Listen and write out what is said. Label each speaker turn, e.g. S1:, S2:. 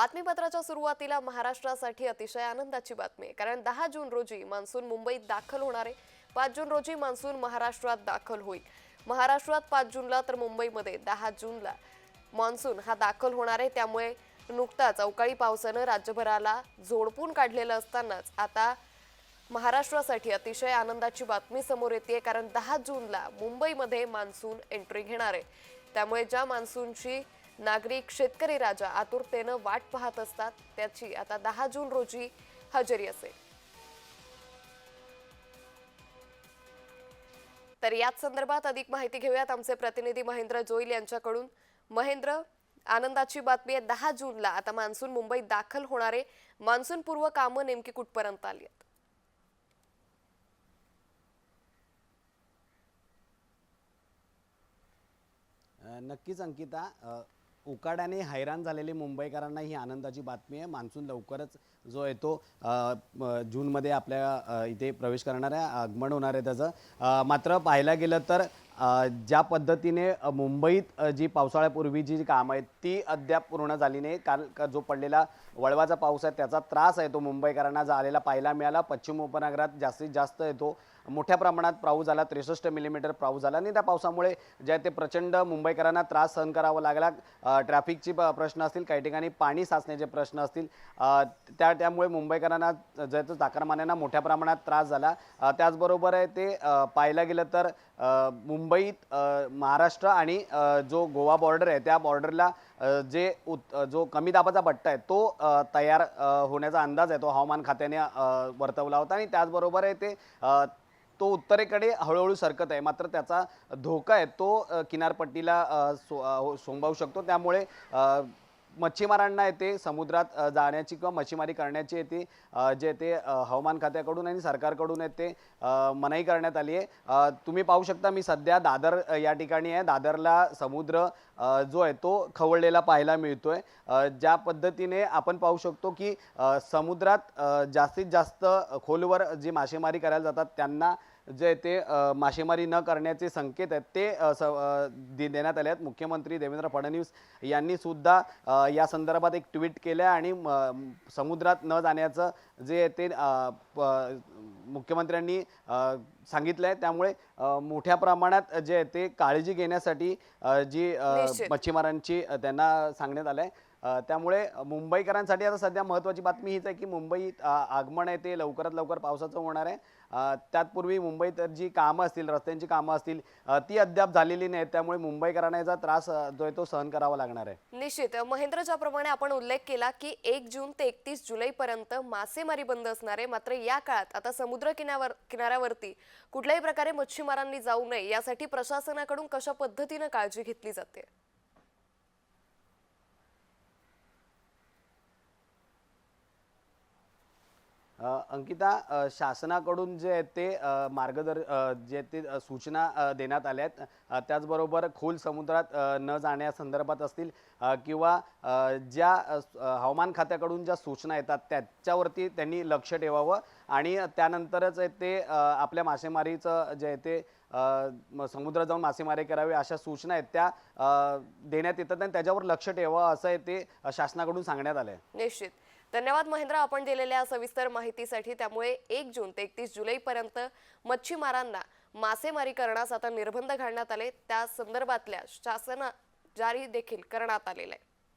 S1: बातमीपत्राच्या सुरुवातीला महाराष्ट्रासाठी अतिशय आनंदाची बातमी आहे. कारण दहा जून रोजी मान्सून मुंबईत दाखल होणार आहे. पाच जून रोजी मान्सून महाराष्ट्रात दाखल होईल. महाराष्ट्रात पाच जूनला तर मुंबईमध्ये दहा जूनला मान्सून हा दाखल होणार आहे. त्यामुळे नुकताच अवकाळी पावसानं राज्यभराला झोडपून काढलेलं असतानाच आता महाराष्ट्रासाठी अतिशय आनंदाची बातमी समोर येते कारण दहा जूनला मुंबईमध्ये मान्सून एंट्री घेणार आहे. त्यामुळे ज्या मान्सूनची नागरिक शेतकरी राजा आतुरतेनं वाट पाहत असतात त्याची आता दहा जून रोजी हजेरी असेल. तर याच संदर्भात अधिक माहिती घेऊयात आमचे प्रतिनिधी महेंद्र जोईल यांच्याकडून. महेंद्र आनंदाची बातमी आहे दहा जूनला आता मान्सून मुंबईत दाखल होणारे मान्सून पूर्व कामं नेमकी कुठपर्यंत आली आहेत?
S2: नक्कीच अंकिता उकाड्याने हैराण झालेले मुंबईकरांना ही आनंदाची बातमी आहे. मान्सून लवकरच जो आहे तो जूनमध्ये आपल्या इथे प्रवेश करणार आहे. आगमन होणार आहे त्याचं. मात्र पाहायला गेलं तर ज्या पद्धतीने मुंबईत जी पावसाळ्यापूर्वी जी कामं आहेत ती अद्याप पूर्ण झाली नाही. कारण का जो पडलेला वळवाचा पाऊस आहे त्याचा त्रास आहे तो मुंबईकरांना. आलेला पाहायला मिळाला. पश्चिम उपनगरात जास्तीत जास्त येतो. मोठ्या प्रमाणात पाऊस झाला त्रेसष्ट मिलीमीटर पाऊस झाला. आणि त्या पावसामुळे जे आहे ते प्रचंड मुंबईकरांना त्रास सहन करावा लागला ट्रॅफिकची प्रश्न असतील काही ठिकाणी पाणी साचण्याचे प्रश्न असतील त्या त्यामुळे मुंबईकरांना जे तो चाकरमान्यांना मोठ्या प्रमाणात त्रास झाला. त्याचबरोबर आहे ते पाहायला गेलं तर मुंबईत महाराष्ट्र आणि जो गोवा बॉर्डर आहे त्या बॉर्डरला जे उत् जो कमी दाबाचा पट्टा आहे तो तयार होण्याचा अंदाज आहे तो हवामान खात्याने वर्तवला होता. आणि त्याचबरोबर आहे ते तो उत्तरेकडे हळूहळू सरकत आहे. मात्र त्याचा धोका आहे. तो किनारपट्टीला सो हो- सोंबावू शकतो. त्यामुळे मच्छीमारांना येते समुद्रात जाण्याची किंवा मच्छीमारी करण्याची येते जे ते हवामान खात्याकडून आणि सरकारकडून येते मनाई करण्यात आली आहे. तुम्ही पाहू शकता मी सध्या दादर या ठिकाणी आहे. दादरला समुद्र जो आहे तो खवळलेला पाहायला मिळतोय. आहे ज्या पद्धतीने आपण पाहू शकतो की समुद्रात जास्तीत जास्त खोलवर जी मासेमारी करायला जातात त्यांना जे ते मासेमारी न करण्याचे संकेत आहेत ते स- देण्यात आले आहेत मुख्यमंत्री देवेंद्र फडणवीस यांनी सुद्धा या संदर्भात एक ट्विट केलं आहे आणि समुद्रात न जाण्याचं जे ते मुख्यमंत्र्यांनी सांगितलं आहे त्यामुळे मोठ्या प्रमाणात जे ते काळजी घेण्यासाठी जी. मच्छीमारांची त्यांना सांगण्यात आलं आहे त्यामुळे मुंबईकरांसाठी आता सध्या महत्त्वाची बातमी हीच आहे की मुंबईत आगमन आहे ते लवकरात लवकर पावसाचं होणार आहे. त्यातपूर्वी मुंबईत जी कामं असतील रस्त्यांची कामं असतील ती अद्याप झालेली नाहीत. त्यामुळे मुंबईकरांना याचा त्रास जो आहे तो सहन करावा लागणार आहे.
S1: निश्चित. महेंद्र ज्याप्रमाणे आपण उल्लेख केला की एक जून ते एकतीस जुलैपर्यंत मासेमारी बंद असणार आहे. मात्र या काळात आता समुद्र किनावर किनाऱ्यावरती कुठल्याही प्रकारे मच्छीमारांनी जाऊ नये यासाठी प्रशासनाकडून कशा पद्धतीनं काळजी घेतली जाते?
S2: अंकिता शासनाकडून जे आहेत ते मार्गदर् जे ते सूचना देण्यात आल्या आहेत. त्याचबरोबर खोल समुद्रात न जाण्यासंदर्भात असतील किंवा ज्या हवामान खात्याकडून ज्या सूचना येतात त्याच्यावरती त्यांनी लक्ष ठेवावं आणि त्यानंतरच ते आपल्या मासेमारीचं जे आहे ते समुद्रात जाऊन मासेमारी करावी अशा सूचना आहेत त्या देण्यात येतात आणि त्याच्यावर लक्ष ठेवावं असं आहे ते शासनाकडून सांगण्यात आलं आहे
S1: निश्चित. धन्यवाद महेंद्र आपण दिलेल्या सविस्तर माहितीसाठी. त्यामुळे एक जून ते एकतीस जुलैपर्यंत मच्छीमारांना मासेमारी करण्यास आता निर्बंध घालण्यात आले. त्या संदर्भातल्या शासन जारी देखील करण्यात आलेलं आहे